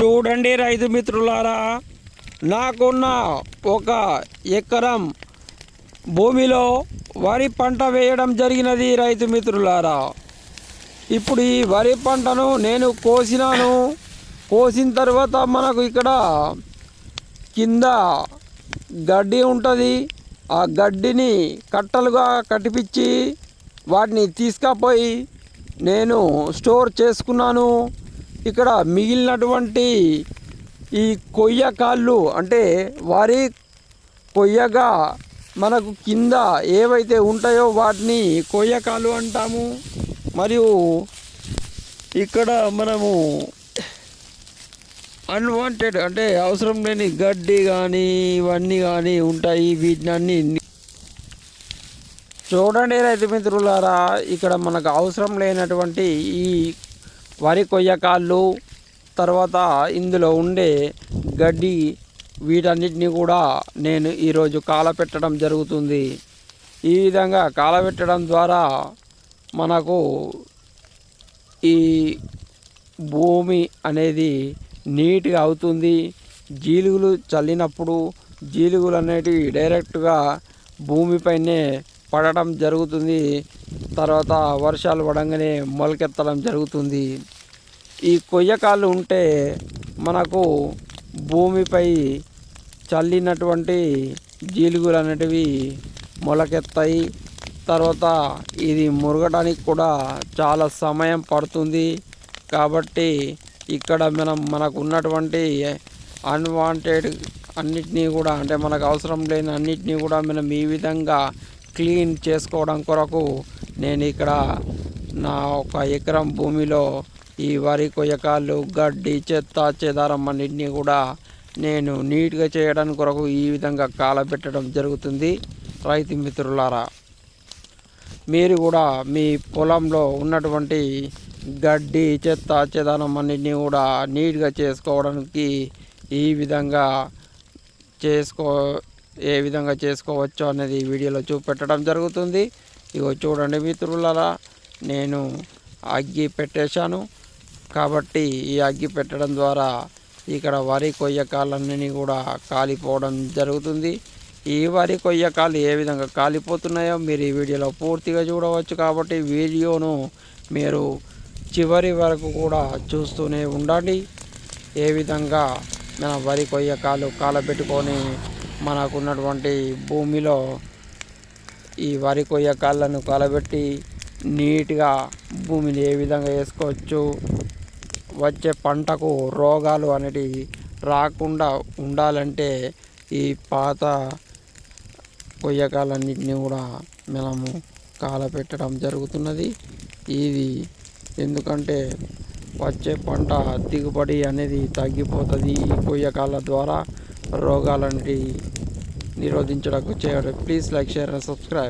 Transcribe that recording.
చూడండి రైతు మిత్రులారా నాకున్న ఒక ఎకరం భూమిలో వరి పంట వేయడం జరిగినది రైతు మిత్రులారా. ఇప్పుడు ఈ వరి పంటను నేను కోసినాను. కోసిన తర్వాత మనకు ఇక్కడ కింద గడ్డి ఉంటుంది. ఆ గడ్డిని కట్టలుగా కట్టిపించి వాటిని తీసుకపోయి నేను స్టోర్ చేసుకున్నాను. ఇక్కడ మిగిలినటువంటి ఈ కొయ్య కాళ్ళు అంటే వారి కొయ్యగా మనకు కింద ఏవైతే ఉంటాయో వాటిని కొయ్యకాలు అంటాము. మరియు ఇక్కడ మనము అన్వాంటెడ్ అంటే అవసరం లేని గడ్డి కానీ ఇవన్నీ కానీ ఉంటాయి. వీటిని అన్ని చూడండి రైతు మిత్రులారా ఇక్కడ మనకు అవసరం లేనటువంటి ఈ వరి కొయ్యకాళ్ళు తర్వాత ఇందులో ఉండే గడ్డి వీటన్నిటిని కూడా నేను ఈరోజు కాలపెట్టడం జరుగుతుంది. ఈ విధంగా కాలపెట్టడం ద్వారా మనకు ఈ భూమి అనేది నీట్గా అవుతుంది. జీలుగులు చల్లినప్పుడు జీలుగులు అనేటివి డైరెక్ట్గా భూమిపైనే పడడం జరుగుతుంది. తర్వాత వర్షాలు పడంగానే మొలకెత్తడం జరుగుతుంది. ఈ కొయ్యకాలు ఉంటే మనకు భూమిపై చల్లినటువంటి జీలుగులు అనేటివి మొలకెత్తాయి. తర్వాత ఇది మురగడానికి కూడా చాలా సమయం పడుతుంది. కాబట్టి ఇక్కడ మనం మనకు ఉన్నటువంటి అన్వాంటెడ్ అన్నిటినీ కూడా అంటే మనకు అవసరం లేని అన్నిటినీ కూడా మనం ఈ విధంగా క్లీన్ చేసుకోవడం కొరకు నేను ఇక్కడ నా ఒక ఎకరం భూమిలో ఈ వరి కొయ్యకాళ్ళు గడ్డి చెత్త చెదారం అన్నింటినీ కూడా నేను నీట్గా చేయడానికి కొరకు ఈ విధంగా కాలబెట్టడం జరుగుతుంది. రైతు మిత్రులారా మీరు కూడా మీ పొలంలో ఉన్నటువంటి గడ్డి చెత్త చెదానం అన్నింటినీ కూడా నీట్గా చేసుకోవడానికి ఈ విధంగా చేసుకో ఏ విధంగా చేసుకోవచ్చు అనేది ఈ వీడియోలో చూపెట్టడం జరుగుతుంది. ఇగో చూడండి మిత్రులరా నేను అగ్గి పెట్టేశాను. కాబట్టి ఈ అగ్గి పెట్టడం ద్వారా ఇక్కడ వరి కొయ్యకాలన్నీ కూడా కాలిపోవడం జరుగుతుంది. ఈ వరి కొయ్యకాలు ఏ విధంగా కాలిపోతున్నాయో మీరు ఈ వీడియోలో పూర్తిగా చూడవచ్చు. కాబట్టి వీడియోను మీరు చివరి వరకు కూడా చూస్తూనే ఉండండి. ఏ విధంగా మన వరి కొయ్యకాలు కాలబెట్టుకొని మనకున్నటువంటి భూమిలో ఈ వరి కొయ్యకాళ్ళను కలబెట్టి నీట్గా భూమిని ఏ విధంగా వేసుకోవచ్చు వచ్చే పంటకు రోగాలు అనేటివి రాకుండా ఉండాలంటే ఈ పాత కొయ్యకాలన్నింటినీ కూడా మనము కాలపెట్టడం జరుగుతున్నది. ఇది ఎందుకంటే వచ్చే పంట దిగుబడి అనేది తగ్గిపోతుంది ఈ కొయ్యకాల ద్వారా. రోగాలంటి నిరోధించడానికి చేయడం please like share and subscribe